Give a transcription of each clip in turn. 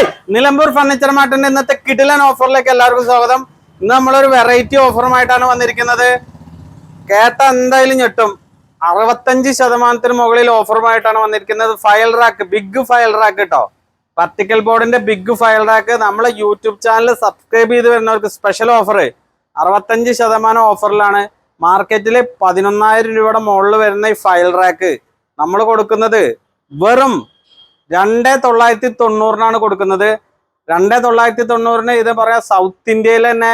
Hi Nilambur furniture മാർട്ടിന്റെ ഇന്നത്തെ കിടിലൻ ഓഫറിലേക്ക് എല്ലാവർക്കും സ്വാഗതം. ഇന്ന് നമ്മളൊരു വെറൈറ്റി ഓഫറുമായിട്ടാണ് വന്നിരിക്കുന്നത്. കേട്ട എന്തായാലും ഞെട്ടും. അറുപത്തഞ്ച് ശതമാനത്തിന് മുകളിൽ ഓഫറുമായിട്ടാണ് വന്നിരിക്കുന്നത് file rack big file rack കേട്ടോ പർട്ടിക്കൽ ബോർഡിന്റെ ബിഗ് ഫയൽ റാക്ക് നമ്മളെ യൂട്യൂബ് ചാനൽ സബ്സ്ക്രൈബ് ചെയ്ത് വരുന്നവർക്ക് സ്പെഷ്യൽ ഓഫർ അറുപത്തഞ്ച് ശതമാനം ഓഫറിലാണ് മാർക്കറ്റിൽ പതിനൊന്നായിരം രൂപയുടെ മുകളിൽ വരുന്ന ഈ ഫയൽ റാക്ക് നമ്മൾ കൊടുക്കുന്നത് വെറും രണ്ട് തൊള്ളായിരത്തി തൊണ്ണൂറിനാണ് കൊടുക്കുന്നത്. രണ്ട് തൊള്ളായിരത്തി തൊണ്ണൂറിന് ഇത് പറയാം സൗത്ത് ഇന്ത്യയിൽ തന്നെ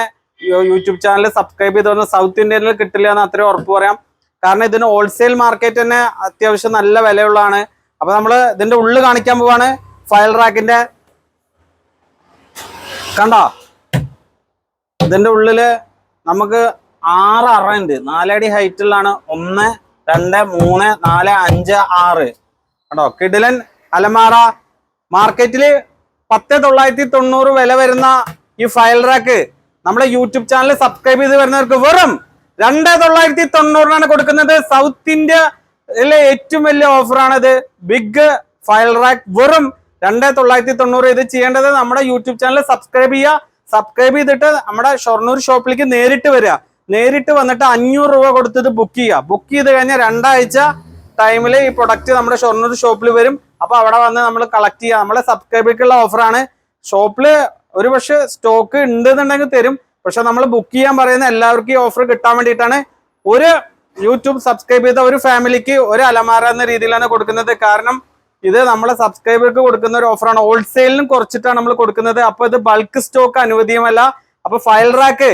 യൂട്യൂബ് ചാനൽ സബ്സ്ക്രൈബ് ചെയ്ത് വന്നാൽ സൗത്ത് ഇന്ത്യയിൽ കിട്ടില്ല എന്ന് അത്രയും ഉറപ്പ് പറയാം. കാരണം ഇതിന് ഹോൾസെയിൽ മാർക്കറ്റ് തന്നെ അത്യാവശ്യം നല്ല വിലയുള്ളതാണ്. അപ്പൊ നമ്മൾ ഇതിന്റെ ഉള്ളിൽ കാണിക്കാൻ പോവാണ്. ഫയൽ റാക്കിന്റെ കണ്ടോ? ഇതിന്റെ ഉള്ളിൽ നമുക്ക് ആറ് അറയുണ്ട് നാലടി ഹൈറ്റിലാണ് ഒന്ന് രണ്ട് മൂന്ന് നാല് അഞ്ച് ആറ്. കണ്ടോ? കിടിലൻ അലമാറ മാർക്കറ്റിൽ പത്ത് തൊള്ളായിരത്തി തൊണ്ണൂറ് വില വരുന്ന ഈ ഫയൽ റാക്ക് നമ്മുടെ യൂട്യൂബ് ചാനൽ സബ്സ്ക്രൈബ് ചെയ്ത് വരുന്നവർക്ക് വെറും രണ്ട് തൊള്ളായിരത്തി തൊണ്ണൂറിനാണ് കൊടുക്കുന്നത്. സൗത്ത് ഇന്ത്യയിലെ ഏറ്റവും വലിയ ഓഫറാണിത് ബിഗ് ഫയൽ റാക്ക് വെറും രണ്ട് തൊള്ളായിരത്തി തൊണ്ണൂറ് ഇത് ചെയ്യേണ്ടത് നമ്മുടെ യൂട്യൂബ് ചാനൽ സബ്സ്ക്രൈബ് ചെയ്യുക. സബ്സ്ക്രൈബ് ചെയ്തിട്ട് നമ്മുടെ ഷൊർണൂർ ഷോപ്പിലേക്ക് നേരിട്ട് വരിക. നേരിട്ട് വന്നിട്ട് അഞ്ഞൂറ് രൂപ കൊടുത്തത് ബുക്ക് ചെയ്യുക. ബുക്ക് ചെയ്ത് കഴിഞ്ഞാൽ രണ്ടാഴ്ച ടൈമിൽ ഈ പ്രൊഡക്റ്റ് നമ്മുടെ ഷൊർണൂർ ഷോപ്പിൽ വരും. അപ്പൊ അവിടെ വന്ന് നമ്മൾ കളക്ട് ചെയ്യാം. നമ്മളെ സബ്സ്ക്രൈബർക്കുള്ള ഓഫറാണ് ഷോപ്പിൽ ഒരു പക്ഷെ സ്റ്റോക്ക് ഉണ്ടെന്നുണ്ടെങ്കിൽ തരും. പക്ഷെ നമ്മൾ ബുക്ക് ചെയ്യാൻ പറയുന്ന എല്ലാവർക്കും ഈ ഓഫർ കിട്ടാൻ വേണ്ടിയിട്ടാണ് ഒരു യൂട്യൂബ് സബ്സ്ക്രൈബ് ചെയ്ത ഒരു ഫാമിലിക്ക് ഒരു അലമാര എന്ന രീതിയിലാണ് കൊടുക്കുന്നത്. കാരണം ഇത് നമ്മളെ സബ്സ്ക്രൈബർക്ക് കൊടുക്കുന്ന ഒരു ഓഫറാണ് ഹോൾസെയിലിനും കുറച്ചിട്ടാണ് നമ്മൾ കൊടുക്കുന്നത്. അപ്പൊ ഇത് ബൾക്ക് സ്റ്റോക്ക് അനുവദീയമല്ല. അപ്പൊ ഫയൽ റാക്ക്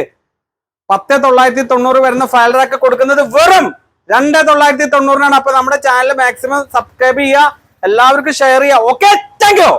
പത്ത് തൊള്ളായിരത്തി തൊണ്ണൂറ് വരുന്ന ഫയൽ റാക്ക് കൊടുക്കുന്നത് വെറും രണ്ട് തൊള്ളായിരത്തി തൊണ്ണൂറിനാണ്. അപ്പൊ നമ്മുടെ ചാനൽ മാക്സിമം സബ്സ്ക്രൈബ് ചെയ്യുക. എല്ലാവർക്കും ഷെയർ ചെയ്യുക. Okay thank you